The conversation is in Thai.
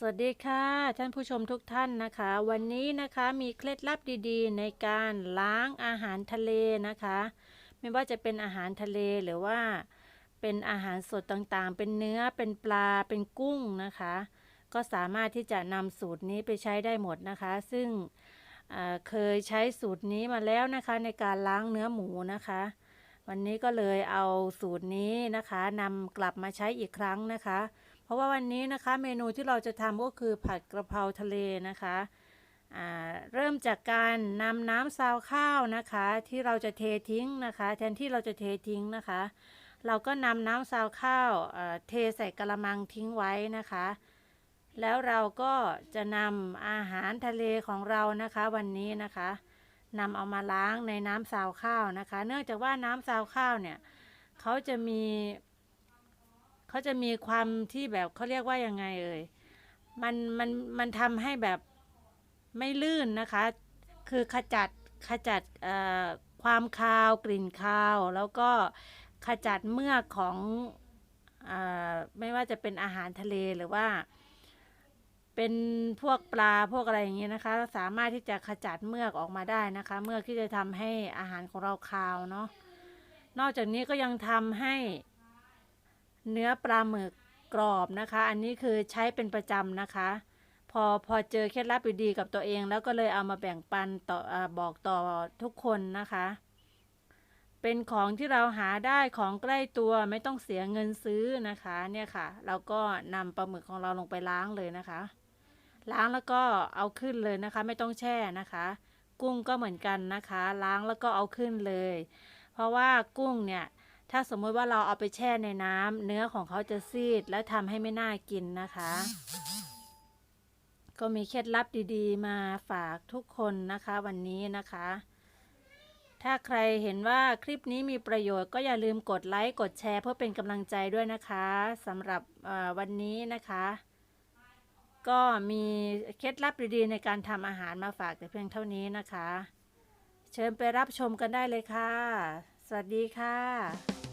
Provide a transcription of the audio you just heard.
สวัสดีค่ะ ท่านผู้ชมทุกท่านนะคะ วันนี้นะคะมีเคล็ดลับดีๆ ในการล้างอาหารทะเลนะคะ ไม่ว่าจะเป็นอาหารทะเลหรือว่าเป็นอาหารสดต่างๆ เป็นเนื้อเป็นปลาเป็นกุ้งนะคะ ก็สามารถที่จะนำสูตรนี้ไปใช้ได้หมดนะคะ ซึ่งเเคยใช้สูตรนี้มาแล้วนะคะ ในการล้างเนื้อหมูนะคะ วันนี้ก็เลยเอาสูตรนี้นะคะนำกลับมาใช้อีกครั้งนะคะ เพราะว่าวันนี้นะคะเมนูที่เราจะทำก็คือผัดกระเพราทะเลนะคะเริ่มจากการนำน้ำซาวข้าวนะคะ ที่เราจะเททิ้งนะคะ แทนที่เราจะเททิ้งนะคะ เราก็นำน้ำซาวข้าวเทใส่กระมังทิ้งไว้นะคะ แล้วเราก็จะนำอาหารทะเลของเรานะคะวันนี้นะคะนำเอามาล้างในน้ำซาวข้าวนะคะ เนื่องจากว่าน้ำซาวข้าวเนี่ยเขาจะมี เขาจะมีความที่แบบเขาเรียกว่ายังไงเอ่ยมันมันมันทำให้แบบไม่ลื่นนะคะ คือขจัดขจัดความคาวกลิ่นคาว แล้วก็ขจัดเมือกของออไม่ว่าจะเป็นอาหารทะเลหรือว่า เป็นพวกปลาพวกอะไรอย่างเงี้ยนะคะ สามารถที่จะขจัดเมือกออกมาได้นะคะ เมือกที่จะทำให้อาหารของเราคาวเนาะนอกจากนี้ก็ยังทำให้ เนื้อปลาหมึกกรอบนะคะ อันนี้คือใช้เป็นประจำนะคะ พอพอเจอเคล็ดลับดีๆกับตัวเอง แล้วก็เลยเอามาแบ่งปันต่ออบอกต่อทุกคนนะคะ เป็นของที่เราหาได้ของใกล้ตัวไม่ต้องเสียเงินซื้อนะคะเนี่ยค่ะ เราก็นำปลาหมึกของเราลงไปล้างเลยนะคะ ล้างแล้วก็เอาขึ้นเลยนะคะ ไม่ต้องแช่นะคะ กุ้งก็เหมือนกันนะคะ ล้างแล้วก็เอาขึ้นเลย เพราะว่ากุ้งเนี่ย ถ้าสมมติว่าเราเอาไปแช่ในน้ำเนื้อของเขาจะซีด และทำให้ไม่น่ากินนะคะ ก็มีเคล็ดลับดีๆ มาฝากทุกคนนะคะวันนี้นะคะ ถ้าใครเห็นว่าคลิปนี้มีประโยชน์ก็อย่าลืมกดไลค์กดแชร์เพื่อเป็นกำลังใจด้วยนะคะสำหรับวันนี้นะคะ ก็มีเคล็ดลับดีๆ ในการทำอาหารมาฝากแต่เพียงเท่านี้นะคะ เชิญไปรับชมกันได้เลยค่ะ สวัสดีค่ะ